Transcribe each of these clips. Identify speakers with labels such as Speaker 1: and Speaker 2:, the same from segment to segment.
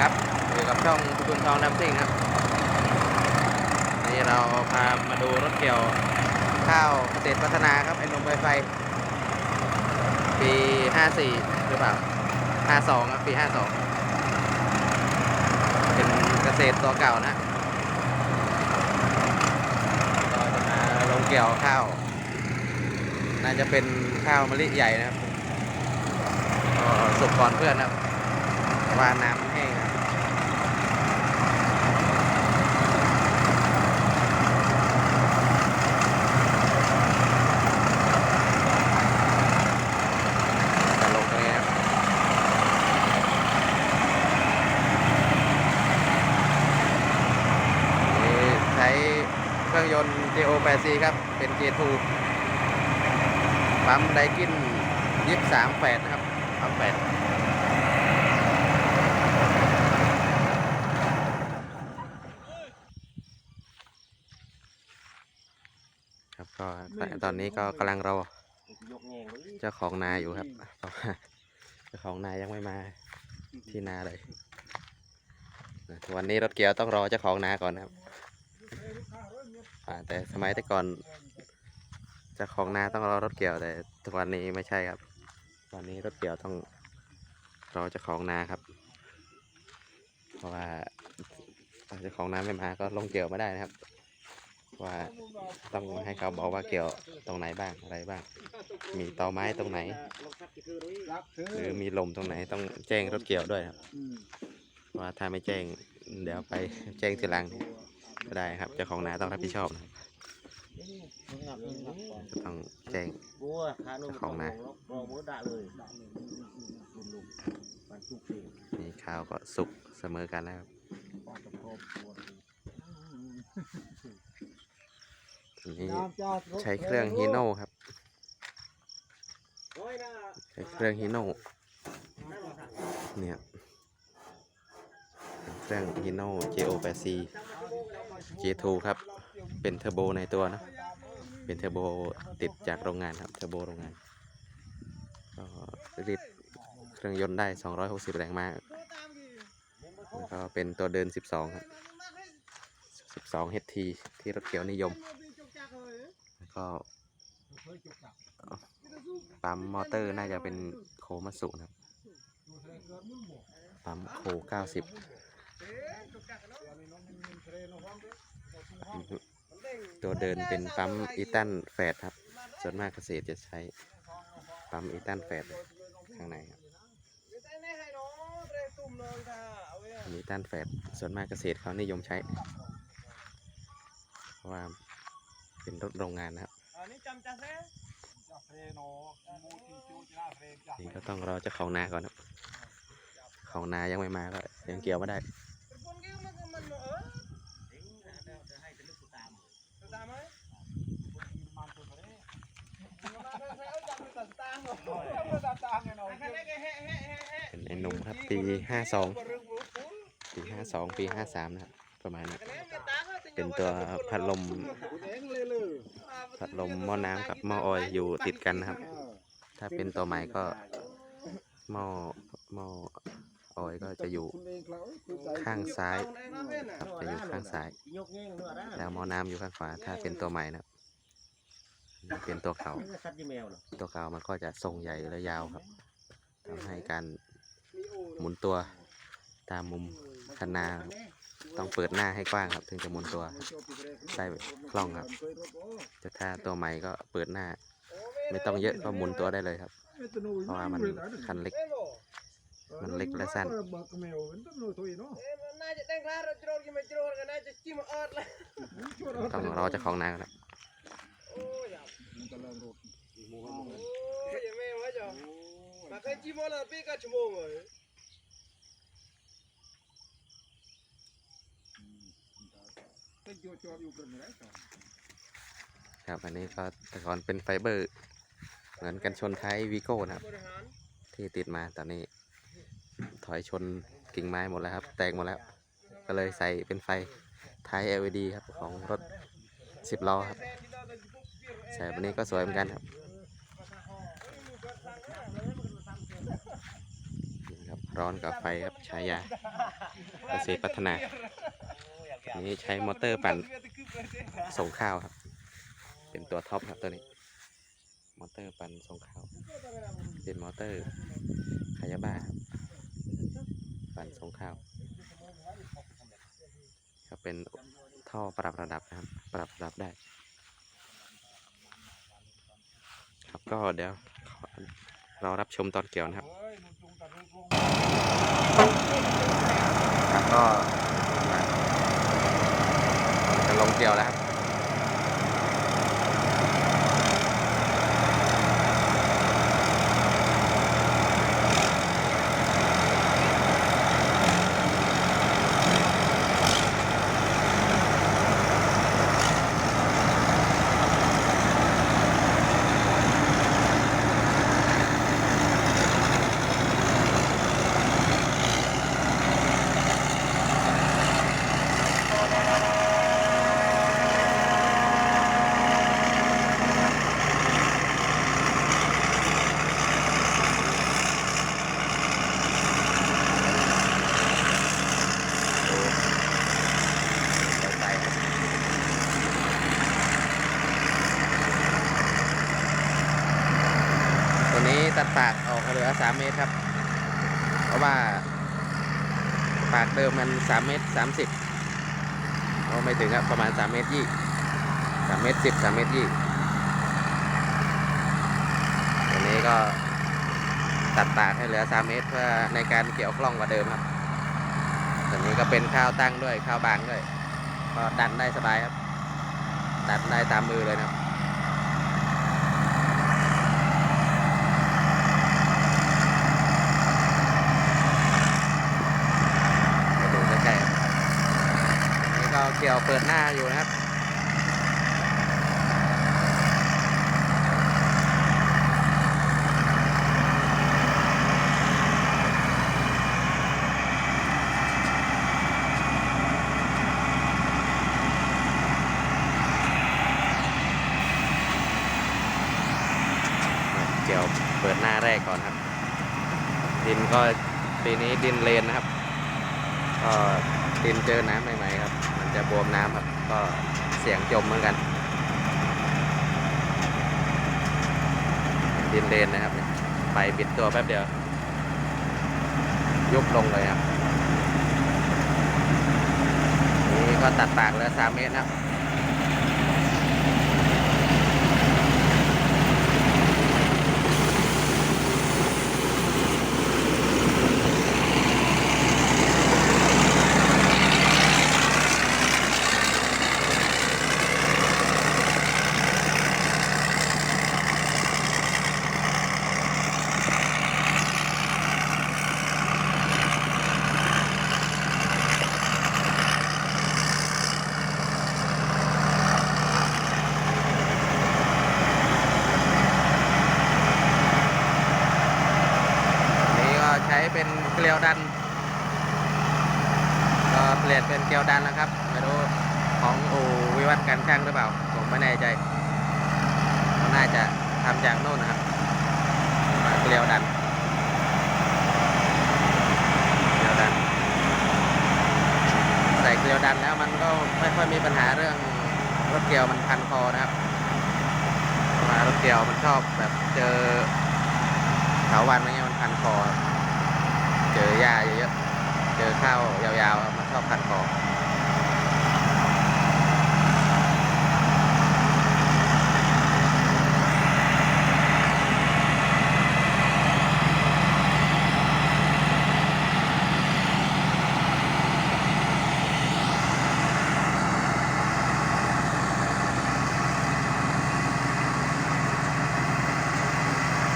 Speaker 1: ครับอยู่กับช่องคุณทองน้ำซิ่งครับนี่เราพามาดูรถเกี่ยวข้าวเกษตรพัฒนาครับไอ้นมไวไฟ ปี 54 หรือเปล่า 52 ครับ ปี 52 เป็นเกษตรตัวเก่านะก็จะมาลงเกี่ยวข้าว น่าจะเป็นข้าวมะลิใหญ่นะครับสุกก่อนเพื่อนครับ ว่าน้ำแห้งครับครับนี่ใช้เครื่องยนต์ JO8C ครับ เป็น J2 ปั๊มไดกินยี่สามแปดนะครับปั๊มแปดครับ ก็ตอนนี้ก็กำลังรอย
Speaker 2: กแงงเลย
Speaker 1: เจ้าของนาอยู่ครับเพราะว่าเจ้าของนายังไม่มาที่นาเลยนะวันนี้รถเกียวต้องรอเจ้าของนาก่อนนะครับอ่าแต่สมัยแต่ก่อนเจ้าของนาต้องรอรถเกี่ยวแต่ทุกวันนี้ไม่ใช่ครับวันนี้รถเกี่ยวต้องรอเจ้าของนาครับ เพราะว่าถ้าเจ้าของนาไม่มาก็ลงเกี่ยวไม่ได้นะครับ ว่าต้องให้เขาบอกว่าเกี่ยวตรงไหนบ้างอะไรบ้าง มีตอไม้ตรงไหน หรือมีลมตรงไหนต้องแจ้งรถเกี่ยวด้วยครับว่าถ้าไม่แจ้งเดี๋ยวไปแจ้งทีหลังก็ได้ครับเจ้าของนาต้องรับผิดชอบนะก็ต้องแจ้งเจ้าของนา
Speaker 2: มี
Speaker 1: ข้าวก็สุกเสมอกันแล้วครับ ทีนี้ใช้เครื่องฮีโน่ครับ ใช้เครื่องฮีโน่เนี่ยเครื่องฮีโน่ JO8C J2 ครับ เป็นเทอร์โบในตัวนะ เป็นเทอร์โบติดจากโรงงานครับ เทอร์โบโรงงานก็รีดเครื่องยนต์ได้ 260 แรงม้าแล้วก็เป็นตัวเดิน 12 ครับ 12 HT ที่รถเขียวนิยมแล้ว ก็ปั๊มมอเตอร์น่าจะเป็นโคมัสุนะครับปั๊มโค90ตัวเดินเป็นปั๊มอีตันแฟดครับ ส่วนมากเกษตรจะใช้ปั๊มอีตันแฟดข้างในครับอีตันแฟดส่วนมากเกษตรเขานิยมใช้ เพราะว่า เป็นรถโรงงานนะครับนี่ก็ต้องรอเจ้าของนาก่อนครับของนายังไม่มาก็ยังเกี่ยวไม่ได้เป็นไอ้หนุ่มครับปีห้าสองปีห้าสองปีห้าสามนะครับประมาณนี้เป็นตัวพัดลม พัดลมหม้อน้ำกับหม้อออยล์อยู่ติดกันนะครับ ถ้าเป็นตัวใหม่ก็หม้อหม้อออยล์ก็จะอยู่ข้างซ้ายครับจะอยู่ข้างซ้าย
Speaker 2: แล้
Speaker 1: วหม้อน้ำอยู่ข้างขวา ถ้าเป็นตัวใหม่นะครับนี่เป็นตัวเก่า
Speaker 2: ตัวเก่า
Speaker 1: มันก็จะทรงใหญ่และยาวครับทำให้การหมุนตัวตามมุมคันนา ต้องเปิดหน้าให้กว้างครับ ถึงจะหมุนตัวได้คล่องครับแต่ถ้าตัวใหม่ก็เปิดหน้า ไม่ต้องเยอะก็หมุนตัวได้เลยครับ เพราะว่ามันคันเล็ก มันเล็กและสั้นต้องรอเจ้าของนาก่อนครับ ครับอันนี้ก็แต่ก่อนเป็นไฟเบอร์ เหมือนกันชนท้ายวีโก้นะครับ ที่ติดมาตอนนี้ ถอยชนกิ่งไม้หมดแล้วครับ แตกหมดแล้ว ก็เลยใส่เป็นไฟท้าย LED ครับของรถ 10ล้อครับใส่แบบนี้ก็สวยเหมือนกันครับนี่ครับร้อนกับไฟครับใช้ยาเกษตรพัฒนา นี้ใช้มอเตอร์ปั่นส่งข้าวครับ เป็นตัวท็อปครับตัวนี้ มอเตอร์ปั่นส่งข้าว เป็นมอเตอร์คายาบ้าปั่นส่งข้าวครับเป็นท่อปรับระดับนะครับ ปรับระดับได้ ครับก็เดี๋ยวขอเรารับชมตอนเกี่ยวนะครับ ครับก็จะลงเกี่ยวแล้วครับ ดูสายไฟครับตัวนี้ตัดปากออกเหลือ สามเมตรครับ เพราะว่าปากเดิมมันสามเมตรสามสิบก็ไม่ถึงครับประมาณสามเมตรยี่สามเมตรสิบสามเมตรยี่ตัวนี้ก็ตัดปากให้เหลือสามเมตรเพื่อในการเกี่ยวคล่องกว่าเดิมครับตัวนี้ก็เป็นข้าวตั้งด้วยข้าวบางด้วยก็ดันได้สบายครับดันได้ตามมือเลยนะครับ ไปดูใกล้ๆครับอันนี้ ก็เกี่ยวเปิดหน้าอยู่นะครับเกี่ยวเปิดหน้าแรกก่อนครับ ดินก็ปีนี้ดินเลนนะครับก็ดินเจอน้ำใหม่ๆครับ จะบวมน้ำครับก็เสียงจมเหมือนกัน ดินเลนนะครับเนี่ยไปบิดตัวแป๊บเดียว ยุบลงเลยครับ นี่ก็ตัดปากเหลือสามเมตรนะครับ วดันก็เปลี่ยนเป็นเกลียวดันแล้วครับไม่รู้ของอูวิวัฒน์การช่างหรือเปล่า ผมไม่แน่ใจน่าจะทำจากโน่นนะครับเกลียวดันเกลียวดัน ใส่เกลียวดันแล้วมันก็ไม่ค่อยมีปัญหาเรื่องรถเกลียวมันพันคอนะครับเพราะว่ารถเกลียวมันชอบแบบเจอเถาวันอะไรเงี้ยมันพันคอ เจอหญ้าเยอะๆเจอข้าวยาวๆมันชอบพันคอ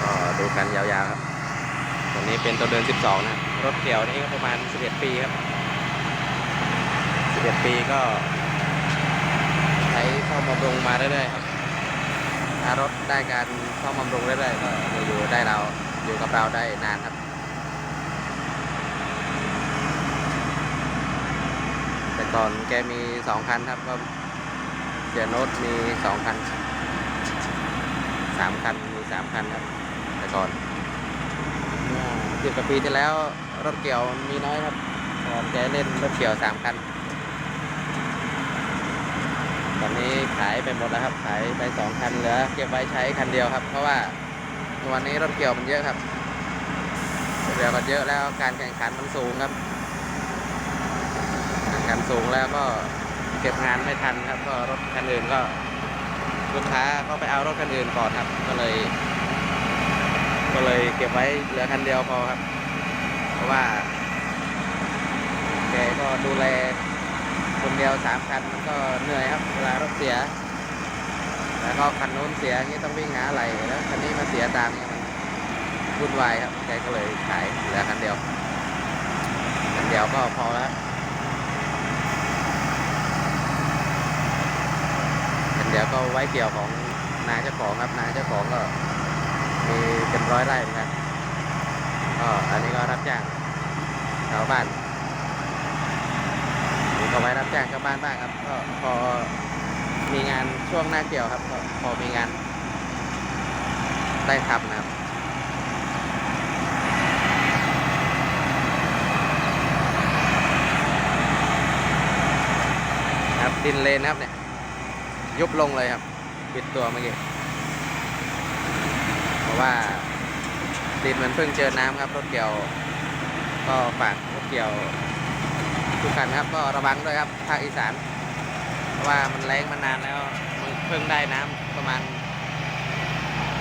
Speaker 1: ก็ดูกันยาวๆครับ ตัวนี้เป็นตัวเดิน 12 นะ รถเกี่ยวนี่ก็ประมาณ 11 ปีครับ 11 ปีก็ ใช้ซ่อมบำรุงมาเรื่อยๆครับถ้ารถได้การซ่อมบำรุงเรื่อยๆก็อยู่ได้เราอยู่กับเราได้นานครับ แต่ก่อนแกมี 2 คันครับก็เสียโน้ตมี 2 คัน 3 คันมี 3 คันครับ แต่ก่อน สิบกว่าปีที่แล้วรถเกี่ยวมีน้อยครับผมจะเล่นรถเกี่ยวสามคัน ตอนนี้ขายไปหมดแล้วครับ ขายไปสองคันเหลือเก็บไว้ใช้คันเดียวครับ เพราะว่าวันนี้รถเกี่ยวมันเยอะครับเรือมันเยอะแล้วการแข่งขันมันสูงครับแข่งขันสูงแล้วก็เก็บงานไม่ทันครับ ก็รถคันอื่นก็ลูกค้าก็ไปเอารถคันอื่นก่อนครับ ก็เลย ก็เลยเก็บไว้เหลือคันเดียวพอครับ เพราะว่าแกก็ดูแลคนเดียวสามคันมันก็เหนื่อยครับ เวลารถเสีย แล้วก็คันโน้นเสียงนี้ต้องวิ่งหาอะไรแล้วคันนี้มาเสียตามนี้มันวุ่นวายครับแกก็เลยขายเหลือคันเดียวคันเดียวก็พอแล้วคันเดียวก็ไว้เกี่ยวของนายเจ้าของครับนายเจ้าของก็ มีเป็นร้อยไร่เหมือนกันก็อันนี้ก็รับจ้างชาวบ้านผมก็ไว้รับจ้างชาวบ้านบ้างครับ ก็พอมีงานช่วงหน้าเกี่ยวครับก็พอมีงานได้ทำนะครับครับดินเลนครับเนี่ยยุบลงเลยครับปิดตัวเมื่อกี้ ว่าดินมันเพิ่งเจอน้ำครับรถเกี่ยว ก็ฝากรถเกี่ยวทุกคันครับ ก็ระวังด้วยครับภาคอีสานเพราะว่ามันแรงมานานแล้วเพิ่งได้น้ำประมาณ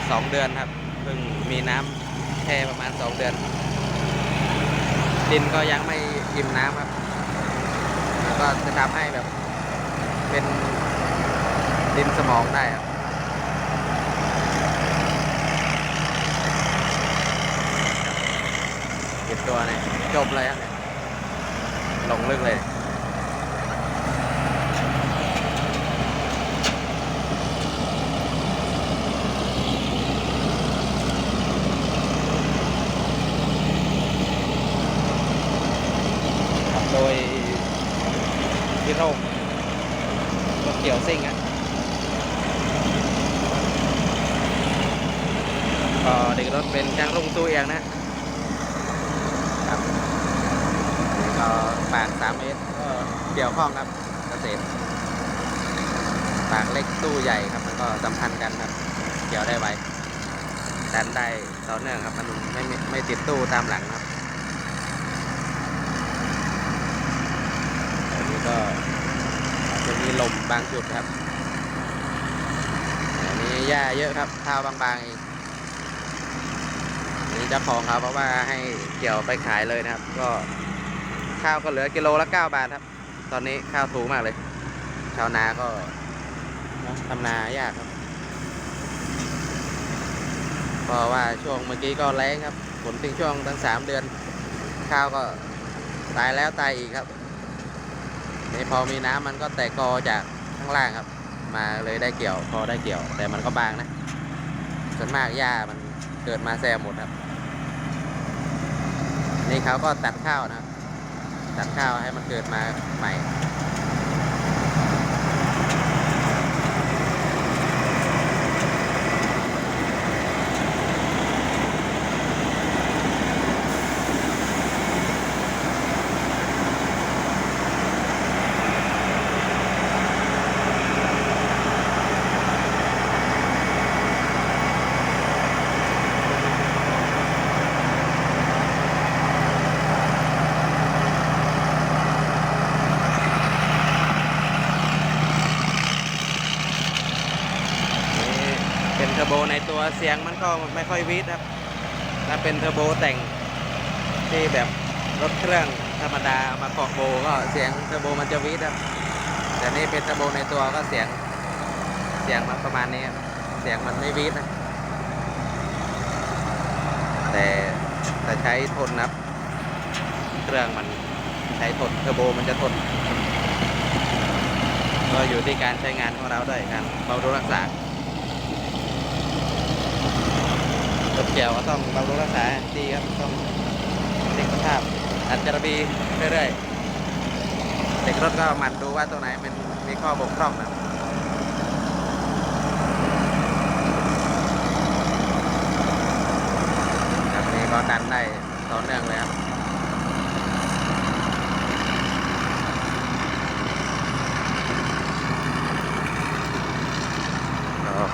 Speaker 1: สองเดือนครับเพิ่งมีน้ำแค่ประมาณสองเดือน ดินก็ยังไม่อิ่มน้ำครับแล้วก็จะทำให้แบบเป็นดินสมองได้ครับเก็บ ตัวเนี่ยจบเลยครับเนี่ยลงลึกเลย ขับโดยพี่โรงรถเกี่ยวซิ่งอะก็เด็กรถเป็นจ้างรุ่งตู้เองนะ ครับ ก็ปากสามเมตรก็ เกี่ยวข้องครับ เกษตรปากเล็กตู้ใหญ่ครับมันก็สัมพันธ์กันครับ เกี่ยวได้ไวดันได้ต่อเนื่องครับมันไม่ไม่ไม่ติดตู้ตามหลังครับอันนี้ก็จะมีลมบางจุดครับอันนี้หญ้าเยอะครับข้าวบางๆเองอันนี่เจ้าของเขาเพราะว่าให้เกี่ยวไปขายเลยนะครับ ก็ข้าวก็เหลือกิโลละ9บาทครับ ตอนนี้ข้าวถูกมากเลย ชาวนาก็ทำนายากครับ เพราะว่าช่วงเมื่อกี้ก็แรงครับฝนทิ้งช่วงตั้งสามเดือน ข้าวก็ตายแล้วตายอีกครับนี่พอมีน้ำมันก็แตกกอจากข้างล่างครับ มาเลยได้เกี่ยวพอได้เกี่ยว แต่มันก็บางนะส่วนมากหญ้ามันเกิดมาแซมหมดครับ นี่เขาก็ตัดข้าวนะครับ ตัดข้าวให้มันเกิดมาใหม่ นี่เป็นเทอร์โบในตัว เสียงมันก็ไม่ค่อยวีดครับ ถ้าเป็นเทอร์โบแต่งที่แบบรถเครื่องธรรมดามาเกาะโบก็เสียงเทอร์โบมันจะวีดครับ แต่นี่เป็นเทอร์โบในตัวก็เสียงเสียงมันประมาณนี้ครับเสียงมันไม่วีดนะ แต่แต่ใช้ทนนะครับ เครื่องมันใช้ทนเทอร์โบมันจะทนก็อยู่ที่การใช้งานของเราด้วยการบำรุงรักษา บเกี่ยวก็ต้องบำรุงรักษาดีครับต้องเช็คสภาพอัดจระบีเรื่อยๆเด็กรถก็หมั่นดูว่าตรงไหนมันมีข้อบกพร่องนะครับนี่ก็ดันได้ต่อเนื่องเลยครับ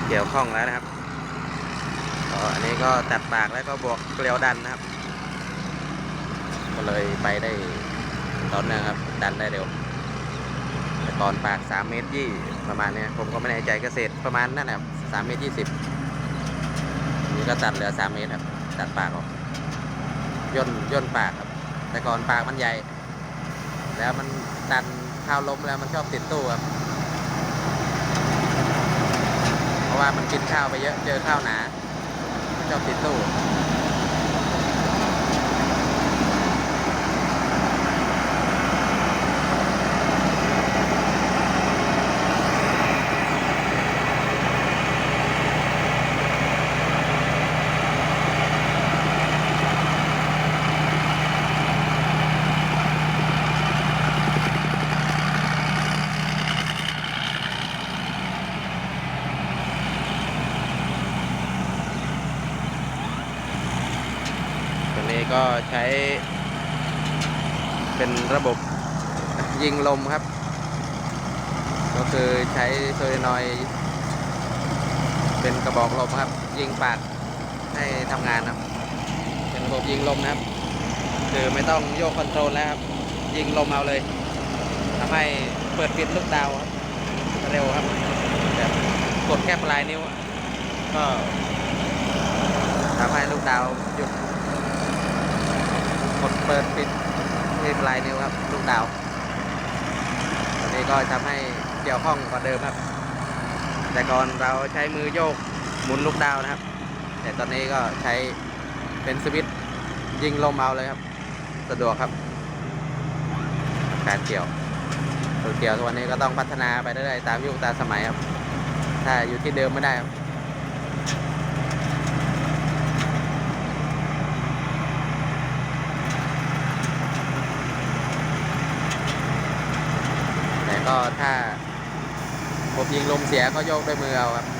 Speaker 1: เกี่ยวข้องแล้วนะครับ อันนี้ก็ตัดปากแล้วก็บวกเกลียวดันนะครับ ก็เลยไปได้ตอนนื่องครับ ดันได้เร็วแต่ก่อนปาก3เมตรยี่ประมาณเนี้ยผมก็ไม่แน่ใจเกษตรประมาณนั่นแหละสามเมตรยี่สิบนี่ก็ตัดเหลือ3เมตรครับ ตัดปากออกย่นย่นปากครับ แต่ก่อนปากมันใหญ่ แล้วมันดันข้าวล้มแล้วมันชอบติดตู้ครับ เพราะว่ามันกินข้าวไปเยอะเจอข้าวหนา มันช ก็ใช้ เป็นระบบยิงลมครับ ก็คือใช้โซลินอยเป็นกระบอกลมครับ ยิงปากให้ทำงานครับ เป็นระบบยิงลมนะครับ คือไม่ต้องโยกคอนโทรลแล้วครับ ยิงลมเอาเลยทำให้เปิดปิดลูกดาวครับเร็วครับแบบกดแค่ปลายนิ้ว ก็ทำให้ลูกดาวหยุด กดเปิดปิดที่ปลายนิ้วครับลูกดาวอันนี้ก็ทำให้เกี่ยวข้องกว่าเดิมครับ แต่ก่อนเราใช้มือโยกหมุนลูกดาวนะครับ แต่ตอนนี้ก็ใช้เป็นสวิตช์ยิงลมเอาเลยครับ สะดวกครับ การเกี่ยวตัวเกี่ยวตัวนี้ก็ต้องพัฒนาไปเรื่อยๆตามยุคตามสมัยครับ ถ้าอยู่ที่เดิมไม่ได้ครับ แต่ก็ถ้าผม ยิงลมเสียก็โยกด้วยมือเอาครับครับ